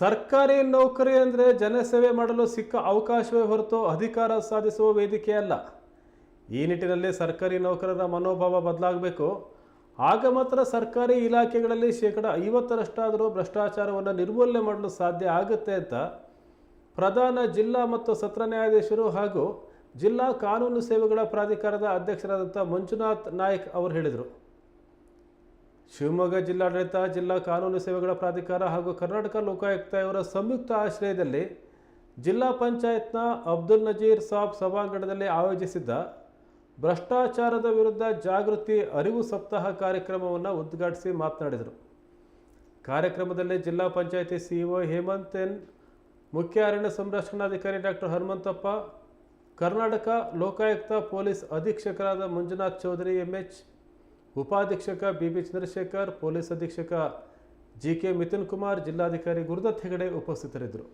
ಸರ್ಕಾರಿ ನೌಕರಿ ಅಂದರೆ ಜನಸೇವೆ ಮಾಡಲು ಸಿಕ್ಕ ಅವಕಾಶವೇ ಹೊರತು ಅಧಿಕಾರ ಸಾಧಿಸುವ ವೇದಿಕೆ ಅಲ್ಲ. ಈ ನಿಟ್ಟಿನಲ್ಲಿ ಸರ್ಕಾರಿ ನೌಕರರ ಮನೋಭಾವ ಬದಲಾಗಬೇಕು. ಆಗ ಮಾತ್ರ ಸರ್ಕಾರಿ ಇಲಾಖೆಗಳಲ್ಲಿ ಶೇಕಡ ಐವತ್ತರಷ್ಟಾದರೂ ಭ್ರಷ್ಟಾಚಾರವನ್ನು ನಿರ್ಮೂಲನೆ ಮಾಡಲು ಸಾಧ್ಯ ಆಗುತ್ತೆ ಅಂತ ಪ್ರಧಾನ ಜಿಲ್ಲಾ ಮತ್ತು ಸತ್ರ ನ್ಯಾಯಾಧೀಶರು ಹಾಗೂ ಜಿಲ್ಲಾ ಕಾನೂನು ಸೇವೆಗಳ ಪ್ರಾಧಿಕಾರದ ಅಧ್ಯಕ್ಷರಾದಂಥ ಮಂಜುನಾಥ್ ನಾಯ್ಕ್ ಅವರು ಹೇಳಿದರು. ಶಿವಮೊಗ್ಗ ಜಿಲ್ಲಾಡಳಿತ, ಜಿಲ್ಲಾ ಕಾನೂನು ಸೇವೆಗಳ ಪ್ರಾಧಿಕಾರ ಹಾಗೂ ಕರ್ನಾಟಕ ಲೋಕಾಯುಕ್ತ ಇವರ ಸಂಯುಕ್ತ ಆಶ್ರಯದಲ್ಲಿ ಜಿಲ್ಲಾ ಪಂಚಾಯತ್ನ ಅಬ್ದುಲ್ ನಜೀರ್ ಸಾಬ್ ಸಭಾಂಗಣದಲ್ಲಿ ಆಯೋಜಿಸಿದ್ದ ಭ್ರಷ್ಟಾಚಾರದ ವಿರುದ್ಧ ಜಾಗೃತಿ ಅರಿವು ಸಪ್ತಾಹ ಕಾರ್ಯಕ್ರಮವನ್ನು ಉದ್ಘಾಟಿಸಿ ಮಾತನಾಡಿದರು. ಕಾರ್ಯಕ್ರಮದಲ್ಲಿ ಜಿಲ್ಲಾ ಪಂಚಾಯತಿ ಸಿಇಒ ಹೇಮಂತ್ ಎನ್, ಮುಖ್ಯ ಅರಣ್ಯ ಸಂರಕ್ಷಣಾಧಿಕಾರಿ ಡಾಕ್ಟರ್ ಹನುಮಂತಪ್ಪ, ಕರ್ನಾಟಕ ಲೋಕಾಯುಕ್ತ ಪೊಲೀಸ್ ಅಧೀಕ್ಷಕರಾದ ಮಂಜುನಾಥ್ ಚೌಧರಿ, ಎಂಎಚ್ ಉಪಾಧೀಕ್ಷಕ ಬಿ ಬಿ ಚಂದ್ರಶೇಖರ್ ಪೊಲೀಸ್ ಅಧೀಕ್ಷಕ ಜಿ ಕೆ ಮಿಥುನ್ ಕುಮಾರ್ ಜಿಲ್ಲಾಧಿಕಾರಿ ಗುರುದತ್ ಹೆಗಡೆ ಉಪಸ್ಥಿತರಿದ್ದರು.